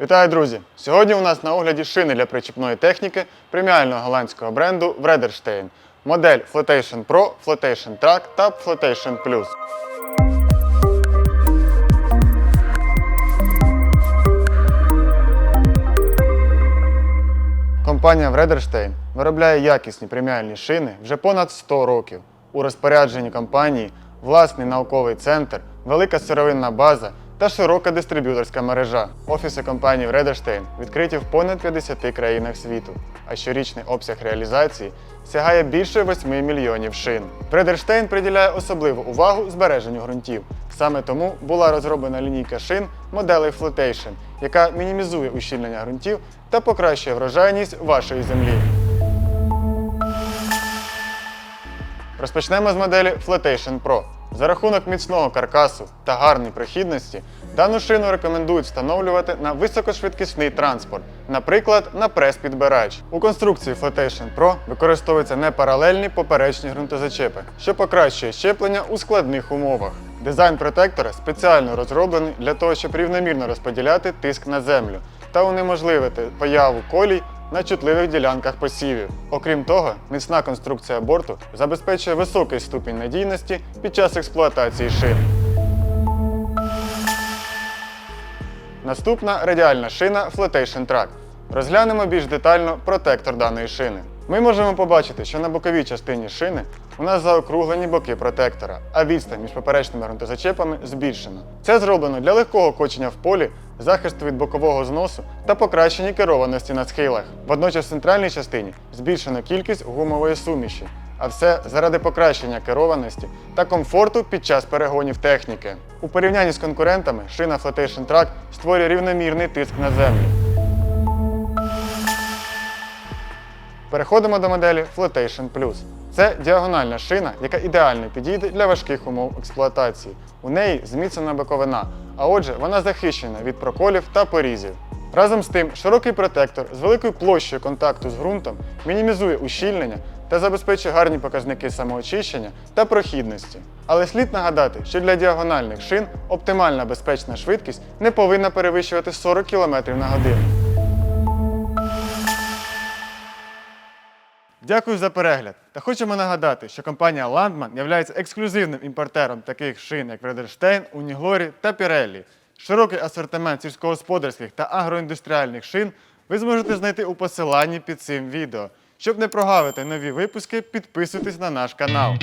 Вітаю, друзі! Сьогодні у нас на огляді шини для причіпної техніки преміального голландського бренду Vredderstein. Модель Flotation Pro, Flotation Track та Flotation Plus. Компанія Vredderstein виробляє якісні преміальні шини вже понад 100 років. У розпорядженні компанії власний науковий центр, велика сировинна база та широка дистриб'юторська мережа. Офіси компанії Vredderstein відкриті в понад 50 країнах світу, а щорічний обсяг реалізації сягає більше 8 мільйонів шин. Vredderstein приділяє особливу увагу збереженню ґрунтів. Саме тому була розроблена лінійка шин моделей Flotation, яка мінімізує ущільнення ґрунтів та покращує врожайність вашої землі. Розпочнемо з моделі Flotation Pro. За рахунок міцного каркасу та гарної прохідності, дану шину рекомендують встановлювати на високошвидкісний транспорт, наприклад, на прес-підбирач. У конструкції Flotation Pro використовуються непаралельні поперечні ґрунтозачепи, що покращує щеплення у складних умовах. Дизайн протектора спеціально розроблений для того, щоб рівномірно розподіляти тиск на землю та унеможливити появу колій на чутливих ділянках посівів. Окрім того, міцна конструкція борту забезпечує високий ступінь надійності під час експлуатації шин. Наступна радіальна шина Flotation Track. Розглянемо більш детально протектор даної шини. Ми можемо побачити, що на боковій частині шини у нас заокруглені боки протектора, а відстань між поперечними ґрунтозачепами збільшена. Це зроблено для легкого кочення в полі, захисту від бокового зносу та покращення керованості на схилах. Водночас в центральній частині збільшено кількість гумової суміші, а все заради покращення керованості та комфорту під час перегонів техніки. У порівнянні з конкурентами шина Flotation Track створює рівномірний тиск на землю. Переходимо до моделі Flotation Plus. Це діагональна шина, яка ідеально підійде для важких умов експлуатації. У неї зміцнена боковина, а отже, вона захищена від проколів та порізів. Разом з тим, широкий протектор з великою площею контакту з ґрунтом мінімізує ущільнення та забезпечує гарні показники самоочищення та прохідності. Але слід нагадати, що для діагональних шин оптимальна безпечна швидкість не повинна перевищувати 40 км на годину. Дякую за перегляд. Та хочемо нагадати, що компанія Landman є ексклюзивним імпортером таких шин, як Фредерштейн, Уніглорі та Pirelli. Широкий асортимент сільськогосподарських та агроіндустріальних шин ви зможете знайти у посиланні під цим відео. Щоб не прогавити нові випуски, підписуйтесь на наш канал.